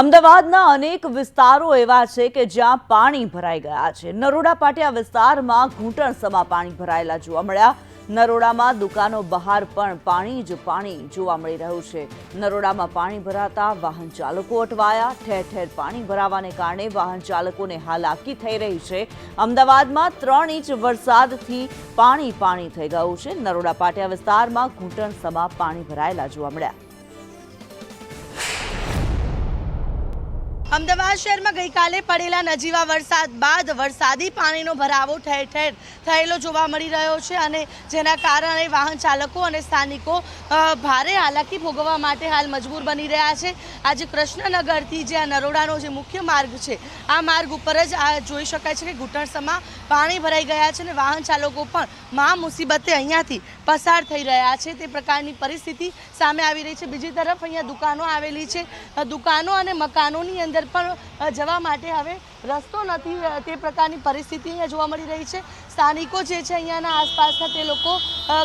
અમદાવાદના અનેક વિસ્તારો એવા છે કે જ્યાં પાણી ભરાઈ ગયા છે. નરોડા પાટિયા વિસ્તારમાં ઘૂંટણસમાં પાણી ભરાયેલા જોવા મળ્યા. નરોડામાં દુકાનો બહાર પણ પાણી જ પાણી જોવા મળી રહ્યું છે. નરોડામાં પાણી ભરાતા વાહન ચાલકો અટવાયા. ઠેર ઠેર પાણી ભરાવાને કારણે વાહન ચાલકોને હાલાકી થઈ રહી છે. અમદાવાદમાં ત્રણ ઇંચ વરસાદથી પાણી પાણી થઈ ગયું છે. નરોડા પાટિયા વિસ્તારમાં ઘૂંટણસમાં પાણી ભરાયેલા જોવા મળ્યા. અમદાવાદ શહેરમાં ગઈકાલે પડેલા નજીવા વરસાદ બાદ વરસાદી પાણીનો ભરાવો ઠેર ઠેર થયેલો જોવા મળી રહ્યો છે અને જેના કારણે વાહન ચાલકો અને સ્થાનિકો ભારે હાલાકી ભોગવવા માટે હાલ મજબૂર બની રહ્યા છે. આજે કૃષ્ણનગરથી જે આ નરોડાનો જે મુખ્ય માર્ગ છે, આ માર્ગ ઉપર જ આ જોઈ શકાય છે કે ઘૂંટણસમાં પાણી ભરાઈ ગયા છે અને વાહન ચાલકો પણ મહા મુસીબતે અહીંયાથી પસાર થઈ રહ્યા છે. તે પ્રકારની પરિસ્થિતિ સામે આવી રહી છે. બીજી તરફ અહીંયા દુકાનો આવેલી છે. દુકાનો અને મકાનોની અંદર પણ જવા માટે હવે રસ્તો નથી તે પ્રકારની પરિસ્થિતિ અહીંયા જોવા મળી રહી છે. સ્થાનિકો જે છે અહીંયાના આસપાસના તે લોકો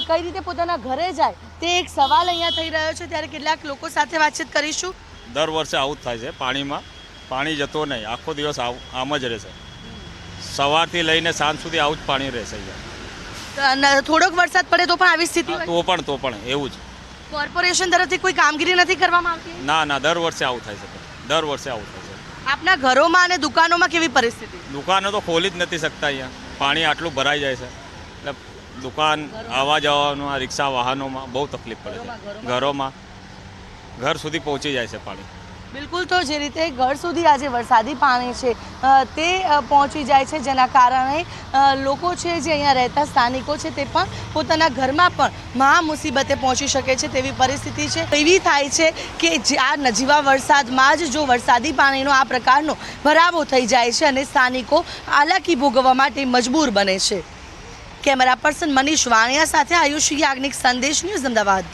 કઈ રીતે પોતાના ઘરે જાય તે એક સવાલ અહીંયા થઈ રહ્યો છે. ત્યારે કેટલાક લોકો સાથે વાતચીત કરીશું. દર વર્ષે આવું જ થાય છે પાણીમાં. પાણી જતો નહીં. આખો દિવસ આમ જ રહેશે. સવારથી લઈને સાંજ સુધી આવું જ પાણી રહેશે અહીંયા. થોડોક વરસાદ પડે તો પણ આવી સ્થિતિ તો પણ તો પણ. એવું જ. કોર્પોરેશન તરફથી કોઈ કામગીરી નથી કરવામાં આવતી? ના ના દર વર્ષે આવું થાય છે. દર વર્ષે આવું આપના ઘરોમાં અને દુકાનોમાં કેવી પરિસ્થિતિ? દુકાનો તો ખોલી જ નથી શકતા અહીંયા. પાણી આટલું ભરાઈ જાય છે. એટલે દુકાન આવવા જવાનું આ રિક્ષા વાહનોમાં બહુ તકલીફ પડે છે. ઘરોમાં ઘર સુધી પહોંચી જાય છે પાણી. બિલકુલ તો જે રીતે ઘર સુધી આજે વરસાદી પાણી છે તે પહોંચી જાય છે. જેના કારણે લોકો છે જે અહીંયા રહેતા સ્થાનિકો છે તે પણ પોતાના ઘરમાં પણ મહા મુસીબતે પહોંચી શકે છે તેવી પરિસ્થિતિ છે. એવી થાય છે કે આ નજીવા વરસાદમાં જ જો વરસાદી પાણીનો આ પ્રકારનો ભરાવો થઈ જાય છે અને સ્થાનિકો હાલાકી ભોગવવા માટે મજબૂર બને છે. કેમેરા પર્સન મનીષ વાણિયા સાથે આયુષ યાજ્ઞિક સંદેશ ન્યૂઝ અમદાવાદ.